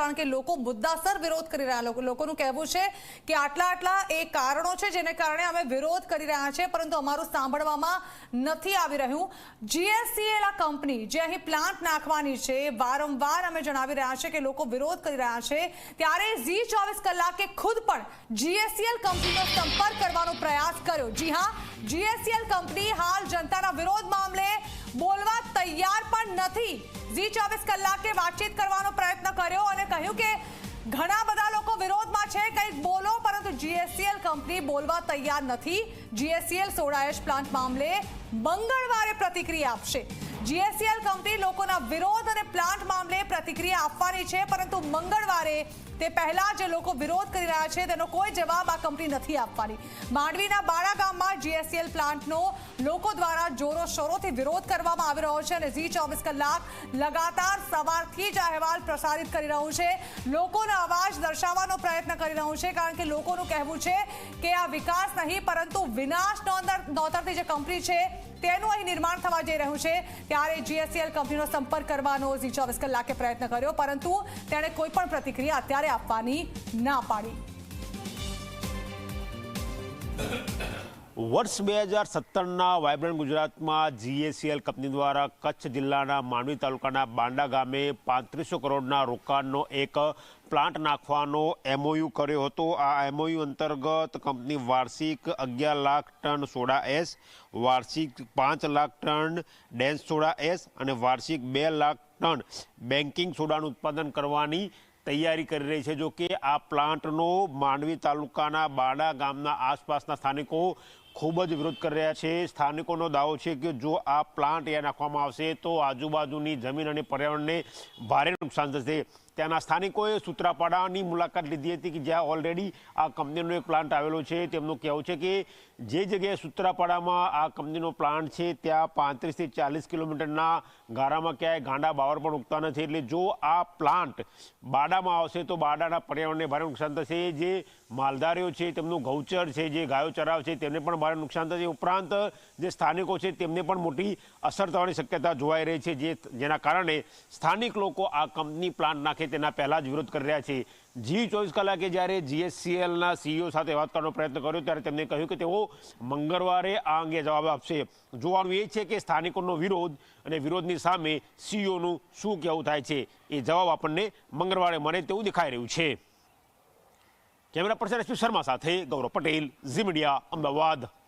કારણ કે લોકો મુદ્દાસર વિરોધ કરી રહ્યા લોકોનું કહેવું છે કે આટલા આટલા એ કારણો છે જેને કારણે અમે વિરોધ કરી રહ્યા છે, પરંતુ અમારું સાંભળવામાં નથી આવી રહ્યું. જીએસસીએલ આ કંપની જે અહીં પ્લાન્ટ નાખવાની છે, વારંવાર અમે જણાવી રહ્યા છે કે લોકો વિરોધ કરી રહ્યા છે, ત્યારે ઝી ચોવીસ કલાકે ખુદ પણ જીએસસીએલ કંપનીનો સંપર્ક કરવાનો પ્રયાસ કર્યો. જી હા જીએસસીએલ કંપની હાલ જનતાના વિરોધ મામલે બોલવા તૈયાર પણ નથી. ઝી ચોવીસ કલાકે વાતચીત કરવાનો પ્રયત્ન કર્યો અને કહ્યું કે ઘણા બધા લોકો વિરોધમાં છે, કંઈક બોલો, પરંતુ જીએસસીએલ કંપની બોલવા તૈયાર નથી. જીએસસીએલ સોડા એશ પ્લાન્ટ મામલે મંગળવારે પ્રતિક્રિયા આપશે. જીએસસીએલ કંપની લોકોના વિરોધ અને પ્લાન્ટ પ્રતિક્રિયા આપવાની છે, પરંતુ મંગળવારે તે પહેલા જે લોકો વિરોધ કરી રહ્યા છે, તેનો કોઈ જવાબ આ કંપની નથી આપવાની. માંડવીના બાળા ગામમાં જીએસસીએલ પ્લાન્ટનો લોકો દ્વારા જોરો શોરોથી વિરોધ કરવામાં આવી રહ્યો છે અને ઝી ચોવીસ કલાક લગાતાર સવારથી જ અહેવાલ પ્રસારિત કરી રહ્યું છે. લોકોનો અવાજ દર્શાવવાનો પ્રયત્ન કરી રહ્યું છે, કારણ કે લોકોનું કહેવું છે કે આ વિકાસ નહીં, પરંતુ વિનાશ નોંધર નોતરતી જે કંપની છે તેનું અહીં નિર્માણ થવા જઈ રહ્યું છે. ત્યારે જીએસસીએલ કંપનીનો સંપર્ક કરવાનો ઝી ચોવીસ કલાકે પ્રયત્ન કર્યો, પરંતુ તેણે કોઈ પણ પ્રતિક્રિયા અત્યારે આપવાની ના પાડી. વર્ષ બે હજાર સત્તરના વાયબ્રન્ટ ગુજરાતમાં જીએસીએલ કંપની દ્વારા કચ્છ જિલ્લાના માંડવી તાલુકાના બાંડા ગામે પાંત્રીસો કરોડના રોકાણનો એક પ્લાન્ટ નાખવાનો એમઓયુ કર્યો હતો. આ એમઓયુ અંતર્ગત કંપની વાર્ષિક અગિયાર લાખ ટન સોડા એસ, વાર્ષિક પાંચ lakh tonne dense soda ash અને વાર્ષિક બે લાખ ટન બેન્કિંગ સોડાનું ઉત્પાદન કરવાની તૈયારી કરી રહી છે. જો કે આ પ્લાન્ટનો માંડવી તાલુકાના બાડા ગામના આસપાસના સ્થાનિકો ખૂબ જ વિરોધ કરી રહ્યા છે. સ્થાનિકોનો દાવો છે કે જો આ પ્લાન્ટ અહીંયા નાખવામાં આવશે તો આજુબાજુની જમીન અને પર્યાવરણને ભારે નુકસાન થશે. ત્યાંના સ્થાનિકોએ સૂત્રાપાડાની મુલાકાત લીધી હતી કે જ્યાં ઓલરેડી આ કંપનીનો એક પ્લાન્ટ આવેલો છે. તેમનું કહેવું છે કે જે જગ્યાએ સૂત્રાપાડામાં આ કંપનીનો પ્લાન્ટ છે, ત્યાં પાંત્રીસથી ચાલીસ કિલોમીટરના ગારામાં ક્યાંય ગાંડા બાવર પણ ઉગતા નથી. એટલે જો આ પ્લાન્ટ બાડામાં આવશે તો બાડાના પર્યાવરણને ભારે નુકસાન થશે. જે માલધારીઓ છે, તેમનું ગૌચર છે, જે ગાયો ચરાવ છે, તેમને પણ ભારે નુકસાન થશે. ઉપરાંત જે સ્થાનિકો છે, તેમને પણ મોટી અસર થવાની શક્યતા જોવાઈ રહી છે, જે જેના કારણે સ્થાનિક લોકો આ કંપની પ્લાન્ટ નાખે તેના પહેલાં જ વિરોધ કરી રહ્યા છે. જી ચોવીસ કલાકે જ્યારે જીએસસીએલના સીઈઓ સાથે વાત કરવાનો પ્રયત્ન કર્યો, ત્યારે તેમણે કહ્યું કે તેઓ મંગળવારે આ અંગે જવાબ આપશે. જોવાનું એ છે કે સ્થાનિકોનો વિરોધ અને વિરોધની સામે સીઈઓનું શું કહેવું થાય છે? એ જવાબ આપણને મંગળવારે મળે તેવું દેખાઈ રહ્યું છે. કેમેરા પર્સન એસપી શર્મા સાથે ગૌરવ પટેલ, ઝી મીડિયા, અમદાવાદ.